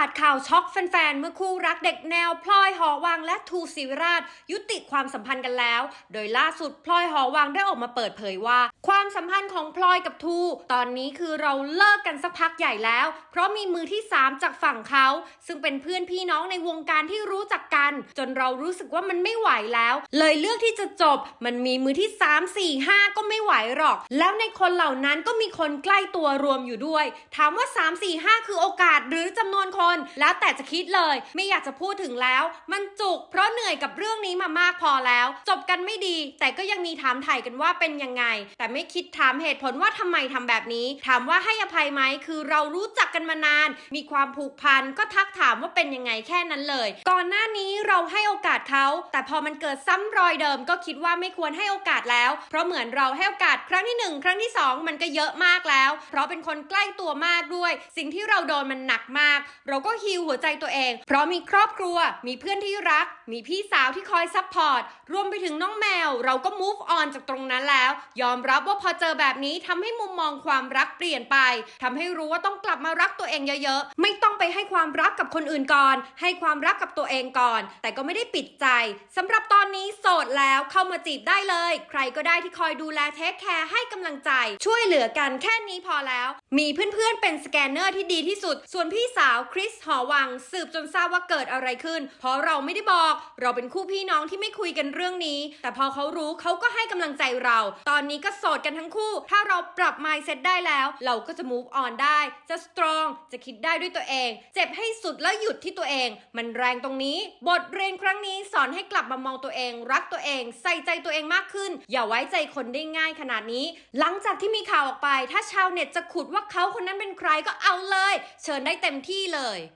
าสข่าวช็อกแฟนๆ เมื่อคู่รักเด็กแนว พลอยหอวังและทูศิวิราช ยุติความสัมพันธ์กันแล้ว โดยล่าสุดพลอยหอวังได้ออกมาเปิดเผยว่า ความสัมพันธ์ของพลอยกับทู ตอนนี้คือเราเลิกกันสักพักใหญ่แล้ว เพราะมีมือที่ 3 จากฝั่งเขา ซึ่งเป็นเพื่อนพี่น้องในวงการที่รู้จักกัน จนเรารู้สึกว่ามันไม่ไหวแล้ว เลยเลือกที่จะจบ มันมีมือที่ 3 4 5 ก็ไม่ไหวหรอก แล้วในคนเหล่านั้นก็มีคนใกล้ตัวรวมอยู่ด้วย ถามว่า 3 4 5 คือโอกาสหรือจำนวนคนแล้วแต่จะคิดเลย ไม่อยากจะพูดถึงแล้ว มันจุกเพราะเหนื่อยกับเรื่องนี้มามากพอแล้ว จบกันไม่ดี แต่ก็ยังมีถามไถ่กันว่าเป็นยังไง แต่ไม่คิดถามเหตุผลว่าทำไมทำแบบนี้ ถามว่าให้อภัยไหมคือเรารู้จักกันมานาน มีความผูกพันก็ทักถามว่าเป็นยังไงแค่นั้นเลย ก่อนหน้านี้เราให้โอกาสเขา แต่พอมันเกิดซ้ำรอยเดิมก็คิดว่าไม่ควรให้โอกาสแล้ว เพราะเหมือนเราให้โอกาสครั้งที่หนึ่งครั้งที่สองมันก็เยอะมากแล้ว เพราะเป็นคนใกล้ตัวมากด้วย สิ่งที่เราโดนมันหนักมากเราก็ฮิวหัวใจตัวเอง เพราะมีครอบครัว มีเพื่อนที่รัก มีพี่สาวที่คอยซัพพอร์ต รวมไปถึงน้องแมว เราก็ move on จากตรงนั้นแล้ว ยอมรับว่าพอเจอแบบนี้ทำให้มุมมองความรักเปลี่ยนไปทำให้รู้ว่าต้องกลับมารักตัวเองเยอะๆ ไม่ต้องไปให้ความรักกับคนอื่นก่อน ให้ความรักกับตัวเองก่อน แต่ก็ไม่ได้ปิดใจสำหรับตอนนี้โสดแล้วเข้ามาจีบได้เลย ใครก็ได้ที่คอยดูแลเทคแคร์ให้กำลังใจ ช่วยเหลือกันแค่นี้พอแล้ว มีเพื่อนๆเป็นสแกนเนอร์ที่ดีที่สุด ส่วนพี่สาวคริสหอวัง สืบจนทราบว่าเกิดอะไรขึ้น เพราะเราไม่ได้บอก เราเป็นคู่พี่น้องที่ไม่คุยกันเรื่องนี้ แต่พอเขารู้เขาก็ให้กำลังใจเรา ตอนนี้ก็โสดกันทั้งคู่ ถ้าเราปรับ mindset ได้แล้ว เราก็จะ move on ได้ จะ strong จะคิดได้ด้วยตัวเอง เจ็บให้สุดแล้วหยุดที่ตัวเอง มันแรงตรงนี้ บทเรียนครั้งนี้สอนให้กลับมามองตัวเอง รักตัวเอง ใส่ใจตัวเองมากขึ้น อย่าไว้ใจคนได้ง่ายขนาดนี้ หลังจากที่มีข่าวออกไป ถ้าชาวเน็ตจะขุดว่าเขาคนนั้นเป็นใครก็เอาเลย เชิญได้เต็มที่เลย